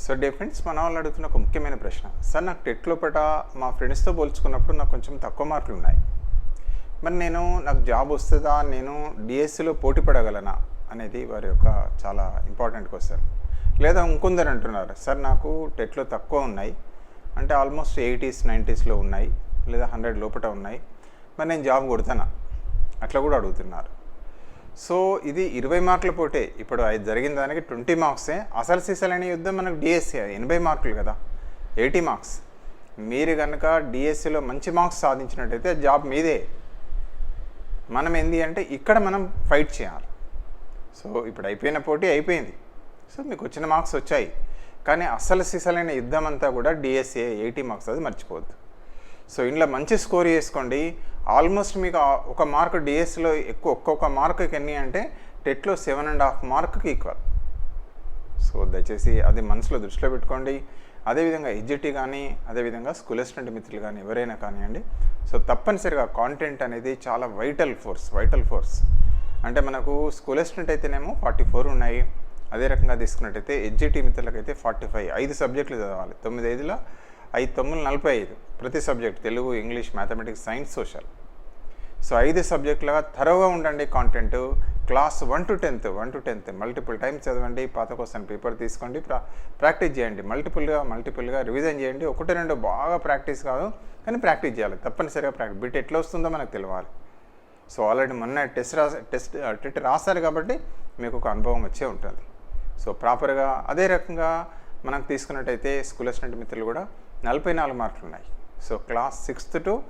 So day friends మన వాళ్ళు అడుగుతున్న ఒక ముఖ్యమైన ప్రశ్న. సార్ నాకు టెట్ లోపల మా ఫ్రెండ్స్తో పోల్చుకున్నప్పుడు నాకు కొంచెం తక్కువ మార్కులు ఉన్నాయి. మరి నేను నాకు జాబ్ వస్తుందా? నేను డిఎస్సిలో పోటీ పడగలనా? అనేది వారి యొక్క చాలా ఇంపార్టెంట్ క్వశ్చన్. లేదా ఇంకొందరు అంటున్నారు సార్ నాకు టెట్లో తక్కువ ఉన్నాయి. అంటే ఆల్మోస్ట్ ఎయిటీస్ నైంటీస్లో ఉన్నాయి. లేదా హండ్రెడ్ లోపల ఉన్నాయి. మరి నేను జాబ్ కొడతానా? అట్లా కూడా అడుగుతున్నారు. సో ఇది ఇరవై మార్కుల పోటే. ఇప్పుడు అది జరిగిన దానికి ట్వంటీ మార్క్సే. అసలు సీసలనే యుద్ధం మనకు డిఎస్సీ ఎనభై మార్కులు కదా. Eighty marks. మీరు కనుక డిఎస్సిలో మంచి మార్క్స్ సాధించినట్టయితే జాబ్ మీదే. మనం ఏంది అంటే ఇక్కడ మనం ఫైట్ చేయాలి. సో ఇప్పుడు అయిపోయిన పోటీ అయిపోయింది. సో మీకు వచ్చిన మార్క్స్ వచ్చాయి. కానీ అసలు సీసలైన యుద్ధం అంతా కూడా డిఎస్ఏ ఎయిటీ మార్క్స్ అది మర్చిపోవద్దు. సో ఇంట్లో మంచి స్కోర్ చేసుకోండి. ఆల్మోస్ట్ మీకు ఒక మార్క్ డిఎస్లో ఎక్కువ ఒక్కొక్క మార్కుకి ఎన్ని అంటే టెట్లో సెవెన్ అండ్ హాఫ్ మార్క్కి ఈక్వల్. సో దయచేసి అది మనసులో దృష్టిలో పెట్టుకోండి. అదేవిధంగా ఎడ్జిటీ కానీ అదేవిధంగా స్కూల్ అసిస్టెంట్ మిత్రులు కానీ ఎవరైనా కానివ్వండి. సో తప్పనిసరిగా కాంటెంట్ అనేది చాలా వైటల్ ఫోర్స్ వైటల్ ఫోర్స్ అంటే మనకు స్కూల్ అసిస్టెంట్ అయితేనేమో ఫార్టీ ఫోర్ ఉన్నాయి. అదే రకంగా తీసుకున్నట్టయితే ఎడ్జిటీ మిత్రులకైతే ఫార్టీ ఫైవ్ ఐదు సబ్జెక్టులు చదవాలి. తొమ్మిది ఐదులో ఐదు తొమ్మిది నలభై ఐదు. ప్రతి subject Telugu English mathematics science social. So ఐదు సబ్జెక్టులుగా థరోగా ఉండండి content class one to tenth one to tenth. Multiple times చదవండి పాత క్వశ్చన్ పేపర్ తీసుకోండి ప్రా ప్రాక్టీస్ చేయండి. మల్టిపుల్గా మల్టిపుల్గా రివిజన్ చేయండి. ఒకటి రెండు బాగా ప్రాక్టీస్ కాదు కానీ ప్రాక్టీస్ చేయాలి. తప్పనిసరిగా ప్రాక్టీస్. బిట్ ఎట్లా వస్తుందో మనకు తెలియాలి సో ఆల్రెడీ మొన్న టెస్ట్ రాస టెస్ట్ టెట్ రాశారు కాబట్టి మీకు ఒక అనుభవం వచ్చే ఉంటుంది. సో ప్రాపర్గా అదే రకంగా మనం తీసుకున్నట్టయితే స్కూల్ వచ్చినట్టు మిత్రులు కూడా నలభై నాలుగు మార్కులు ఉన్నాయి so class sixth to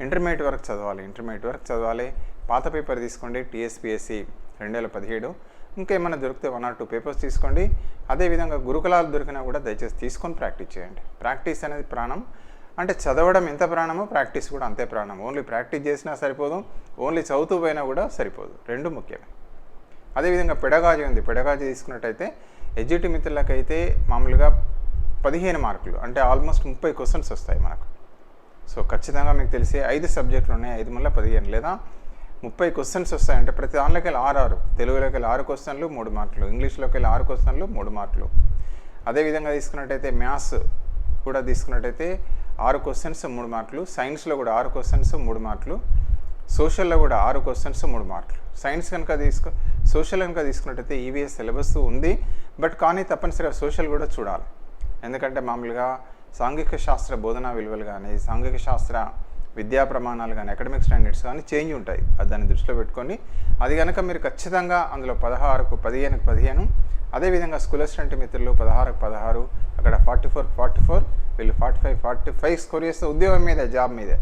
intermediate వరకు చదవాలి. ఇంటర్మీడియట్ వరకు చదవాలి. పాత పేపర్ తీసుకోండి టీఎస్పిఎస్సి రెండు వేల పదిహేడు ఇంకేమైనా దొరికితే వన్ ఆర్ టూ పేపర్స్ తీసుకోండి. అదేవిధంగా గురుకులాలు దొరికినా కూడా దయచేసి తీసుకొని ప్రాక్టీస్ చేయండి. ప్రాక్టీస్ అనేది ప్రాణం. అంటే చదవడం ఎంత ప్రాణమో ప్రాక్టీస్ కూడా అంతే ప్రాణం. ఓన్లీ ప్రాక్టీస్ చేసినా సరిపోదు. ఓన్లీ చదువుతూ పోయినా కూడా సరిపోదు. రెండు ముఖ్యమే. అదేవిధంగా పెడగాజీ ఉంది. పెడగాజీ తీసుకున్నట్టయితే ఎడ్జిటి మిత్రులకైతే మామూలుగా పదిహేను మార్కులు. అంటే ఆల్మోస్ట్ ముప్పై క్వశ్చన్స్ వస్తాయి మనకు. సో ఖచ్చితంగా మీకు తెలిసి ఐదు సబ్జెక్టులు ఉన్నాయి ఐదు మళ్ళీ పదిహేను లేదా ముప్పై క్వశ్చన్స్ వస్తాయంటే ప్రతి దానిలోకి వెళ్ళి ఆరు ఆరు. తెలుగులోకి వెళ్ళి ఆరు క్వశ్చన్లు మూడు మార్కులు. ఇంగ్లీష్లోకి వెళ్ళి ఆరు క్వశ్చన్లు మూడు మార్కులు. అదేవిధంగా తీసుకున్నట్టయితే మ్యాథ్స్ కూడా తీసుకున్నట్టయితే ఆరు క్వశ్చన్స్ మూడు మార్కులు. సైన్స్లో కూడా ఆరు క్వశ్చన్స్ మూడు మార్కులు. సోషల్లో కూడా ఆరు క్వశ్చన్స్ మూడు మార్కులు. సైన్స్ కనుక తీసుకో సోషల్ కనుక తీసుకున్నట్టయితే ఈవీఎస్ సిలబస్ ఉంది. బట్ కానీ తప్పనిసరిగా సోషల్ కూడా చూడాలి. ఎందుకంటే మామూలుగా సాంఘిక శాస్త్ర బోధనా విలువలు కానీ సాంఘిక శాస్త్ర విద్యా ప్రమాణాలు కానీ అకాడమిక్ స్టాండర్డ్స్ కానీ చేంజ్ ఉంటాయి. అది దాన్ని దృష్టిలో పెట్టుకొని అది కనుక మీరు ఖచ్చితంగా అందులో పదహారుకు పదిహేనుకు పదిహేను అదేవిధంగా స్కూల్ అసిస్టెంట్ మిత్రులు పదహారుకు పదహారు అక్కడ ఫార్టీ ఫోర్ ఫార్టీ ఫోర్ వీళ్ళు forty five forty five score చేస్తే ఉద్యోగం మీదే జాబ్ మీదే.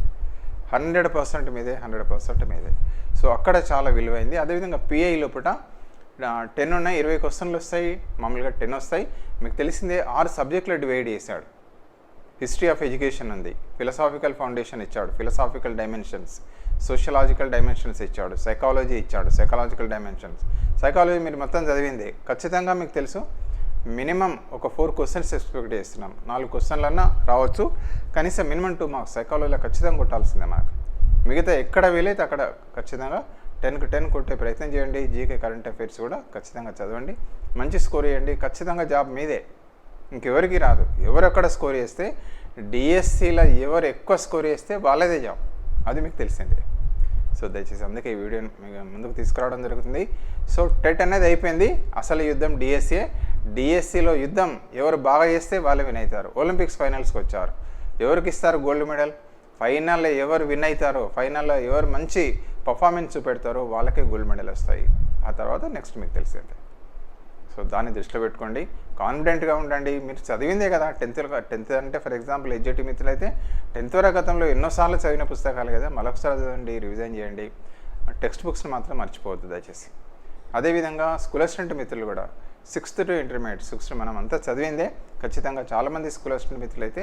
హండ్రెడ్ పర్సెంట్ మీదే హండ్రెడ్ పర్సెంట్ మీదే. సో అక్కడ చాలా విలువైంది. అదేవిధంగా పిఐ లోపల టెన్ ఉన్నాయి ఇరవై క్వశ్చన్లు వస్తాయి మామూలుగా టెన్ వస్తాయి. మీకు తెలిసిందే ఆరు సబ్జెక్టులు డివైడ్ చేశాడు. హిస్టరీ ఆఫ్ ఎడ్యుకేషన్ ఉంది. ఫిలసాఫికల్ ఫౌండేషన్ ఇచ్చాడు. ఫిలసాఫికల్ డైమెన్షన్స్ సోషలాజికల్ డైమెన్షన్స్ ఇచ్చాడు. సైకాలజీ ఇచ్చాడు. Psychological dimensions. సైకాలజీ మీరు మొత్తం చదివింది. ఖచ్చితంగా మీకు తెలుసు మినిమం ఒక ఫోర్ క్వశ్చన్స్ ఎక్స్పెక్ట్ చేస్తున్నాం. నాలుగు క్వశ్చన్లన్నా రావచ్చు. కనీసం మినిమం టూ మార్క్స్. సైకాలజీలో ఖచ్చితంగా కొట్టాల్సిందే మనకు మిగతా ఎక్కడ వీలైతే అక్కడ ఖచ్చితంగా టెన్కి టెన్ కొట్టే ప్రయత్నం చేయండి. జీకే కరెంట్ అఫైర్స్ కూడా ఖచ్చితంగా చదవండి. మంచి స్కోర్ చేయండి. ఖచ్చితంగా జాబ్ మీదే. ఇంకెవరికి రాదు. ఎవరు ఎక్కడ స్కోర్ చేస్తే డిఎస్సిలో ఎవరు ఎక్కువ స్కోర్ చేస్తే వాళ్ళదే జాబ్. అది మీకు తెలిసిందే. సో దయచేసి అందుకే ఈ వీడియో ముందుకు తీసుకురావడం జరుగుతుంది. సో టెట్ అనేది అయిపోయింది. అసలు యుద్ధం డిఎస్సీ డిఎస్సిలో యుద్ధం ఎవరు బాగా చేస్తే వాళ్ళు విన్ అవుతారు. ఒలింపిక్స్ ఫైనల్స్కి వచ్చారు. ఎవరికి ఇస్తారు గోల్డ్ మెడల్? ఫైనల్లో ఎవరు విన్ అవుతారో ఫైనల్లో ఎవరు మంచి పర్ఫార్మెన్స్ చూపెడతారో వాళ్ళకే గోల్డ్ మెడల్ వస్తాయి. ఆ తర్వాత నెక్స్ట్ మీకు తెలిసిందే. సో దాన్ని దృష్టిలో పెట్టుకోండి. కాన్ఫిడెంట్గా ఉండండి. మీరు చదివిందే కదా టెన్త్ టెన్త్ అంటే ఫర్ ఎగ్జాంపుల్ ఎడ్జెటి మిత్రులు అయితే టెన్త్ వరకు గతంలో ఎన్నోసార్లు చదివిన పుస్తకాలు కదా మరొకసారి చదవండి రివిజన్ చేయండి. టెక్స్ట్ బుక్స్ని మాత్రం మర్చిపోవద్దు దయచేసి. అదేవిధంగా స్కూల్ అసిస్టెంట్ మిత్రులు కూడా సిక్స్త్ టు ఇంటర్మీడియట్ సిక్స్త్ మనం అంతా చదివిందే ఖచ్చితంగా చాలామంది స్కూల్ అసిస్టెంట్ మిత్రులు అయితే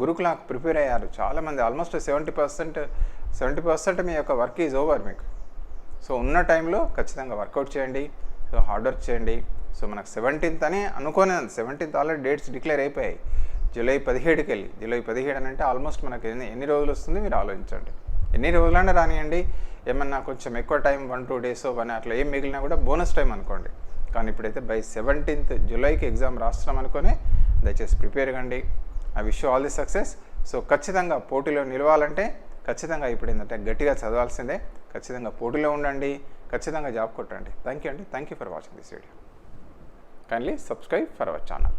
గురుకులాకు ప్రిపేర్ అయ్యారు. చాలామంది almost seventy percent seventy percent మీ యొక్క వర్క్ ఈజ్ ఓవర్ మీకు. సో ఉన్న టైంలో ఖచ్చితంగా వర్కౌట్ చేయండి. సో హార్డ్ వర్క్ చేయండి. సో మనకు సెవెంటీన్త్ అని అనుకోని సెవెంటీన్త్ ఆల్రెడీ డేట్స్ డిక్లేర్ అయిపోయాయి. జూలై పదిహేడుకి వెళ్ళి జూలై పదిహేడు అని అంటే ఆల్మోస్ట్ మనకి ఎన్ని ఎన్ని రోజులు వస్తుంది? మీరు ఆలోచించండి. ఎన్ని రోజులైనా రానియండి. ఏమన్నా కొంచెం ఎక్కువ time one two days one అట్లా ఏం మిగిలినా కూడా బోనస్ టైం అనుకోండి. కానీ ఇప్పుడైతే బై సెవెంటీన్త్ జూలైకి ఎగ్జామ్ రాస్తున్నాం అనుకొని దయచేసి ప్రిపేర్ కండి. I wish all the success so ఖచ్చితంగా పోటీలో నిలవాలంటే ఖచ్చితంగా ఇప్పుడు ఏంటంటే గట్టిగా చదవాల్సిందే. ఖచ్చితంగా పోటీలో ఉండండి. ఖచ్చితంగా జాబ్ కొట్టండి. థ్యాంక్ యూ అండి. Thank you for watching this video kindly subscribe for our channel